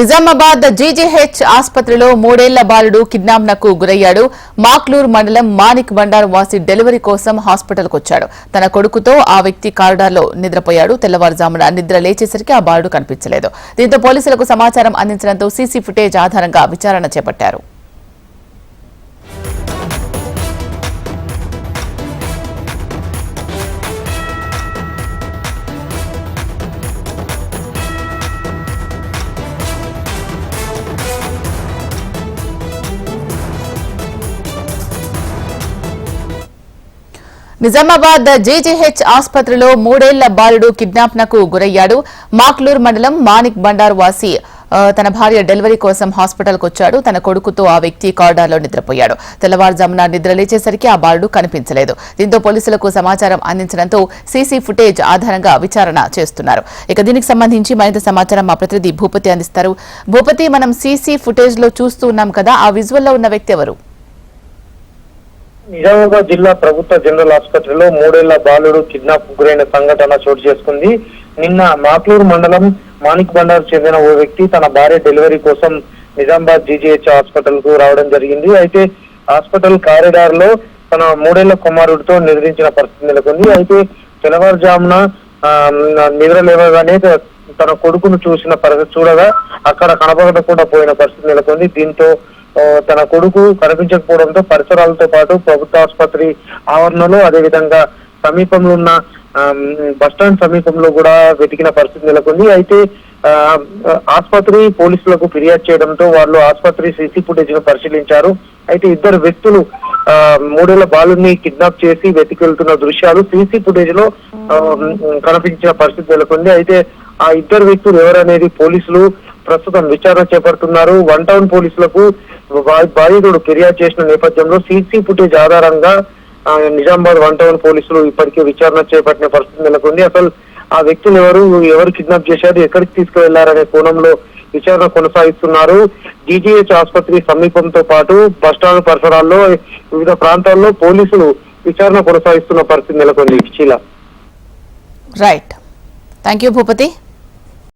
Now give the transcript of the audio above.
Nizamabad GGH ఆసుపత్రిలో మూడేళ్ళ బాలుడు కిడ్నాప్నకు గురయ్యాడు. మాక్లూర్ మండలం మానిక్ బండార్ వాసి డెలివరీ కోసం హాస్పిటల్కు వచ్చాడు తన కొడుకుతో ఆ వ్యక్తి కారిడార్లో నిద్రపోయాడు. తెల్లవారుజామున నిద్ర లేచేసరికి ఆ బాలుడు కనిపించలేదు. దీంతో పోలీసులకు సమాచారం అందించడంతో సీసీ ఫుటేజ్ ఆధారంగా విచారణ చేపట్టారు. నిజామాబాద్ జీజీహెచ్ ఆసుపత్రిలో మూడేళ్ళ బాలుడు కిడ్నాప్నకు గురయ్యాడు. మాక్లూర్ మండలం మానిక్ బండార్ వాసి తన భార్య డెలివరీ కోసం హాస్పిటల్కు వచ్చాడు. తన కొడుకుతో ఆ వ్యక్తి కారిడార్లో నిద్రపోయాడు. తెల్లవారుజామున నిద్ర లేచేసరికి ఆ బాలుడు కనిపించలేదు. దీంతో పోలీసులకు సమాచారం అందించడంతో సీసీ ఫుటేజ్ ఆధారంగా విచారణ చేస్తున్నారు. ఇక దీనికి సంబంధించి మరింత సమాచారం మా ప్రతినిధి భూపతి అందిస్తారు. భూపతి మనం సీసీ ఫుటేజ్లో చూస్తూ ఉన్నాం కదా ఆ విజువల్లో ఉన్న వ్యక్తి ఎవరు? నిజామాబాద్ జిల్లా ప్రభుత్వ జనరల్ ఆసుపత్రిలో మూడేళ్ళ బాలుడు కిడ్నాప్ గురైన సంఘటన చోటు చేసుకుంది. నిన్న మాక్లూరు మండలం మాణిక్ బండార్ చెందిన ఓ వ్యక్తి తన భార్య డెలివరీ కోసం నిజామాబాద్ జీజీహెచ్ హాస్పిటల్కు రావడం జరిగింది. అయితే హాస్పిటల్ కారిడార్లో తన మూడేళ్ళ కుమారుడితో నిద్రించిన పరిస్థితి నెలకొంది. అయితే తెల్లవారుజామున ఆ, నిద్ర లేవగానే తన కొడుకును చూసిన పరిస్థితి చూడగా అక్కడ కనపడకుండా పోయిన పరిస్థితి నెలకొంది. దీంతో తన కొడుకు కనిపించకపోవడంతో పరిసరాలతో పాటు ప్రభుత్వ ఆసుపత్రి ఆవరణలో అదేవిధంగా సమీపంలో ఉన్న బస్ స్టాండ్ సమీపంలో కూడా వెతికిన పరిస్థితి నెలకొంది. అయితే ఆ, ఆసుపత్రి పోలీసులకు ఫిర్యాదు చేయడంతో వాళ్ళు ఆసుపత్రి సీసీ ఫుటేజ్ను పరిశీలించారు. అయితే ఇద్దరు వ్యక్తులు ఆ, మూడేళ్ళ బాలుని కిడ్నాప్ చేసి వెతికి వెళ్తున్న దృశ్యాలు సీసీ ఫుటేజ్లో కనిపించిన పరిస్థితి నెలకొంది. అయితే ఆ ఇద్దరు వ్యక్తులు ఎవరనేది పోలీసులు ప్రస్తుతం విచారణ చేపడుతున్నారు. వన్ టౌన్ పోలీసులకు బాధితుడు ఫిర్యాదు చేసిన నేపథ్యంలో సీసీ ఫుటేజ్ ఆధారంగా నిజామాబాద్ వన్ టౌన్ పోలీసులు ఇప్పటికే విచారణ చేపట్టిన పరిస్థితి నెలకొంది. అసలు ఆ వ్యక్తులు ఎవరు? ఎవరు కిడ్నాప్ చేశారు? ఎక్కడికి తీసుకువెళ్ళారనే కోణంలో విచారణ కొనసాగిస్తున్నారు. జీజీహెచ్ ఆసుపత్రి సమీపంతో పాటు బస్టాండ్ పరిసరాల్లో వివిధ ప్రాంతాల్లో పోలీసులు విచారణ కొనసాగిస్తున్న పరిస్థితి నెలకొంది. చీల రైట్ థ్యాంక్ యూ భూపతి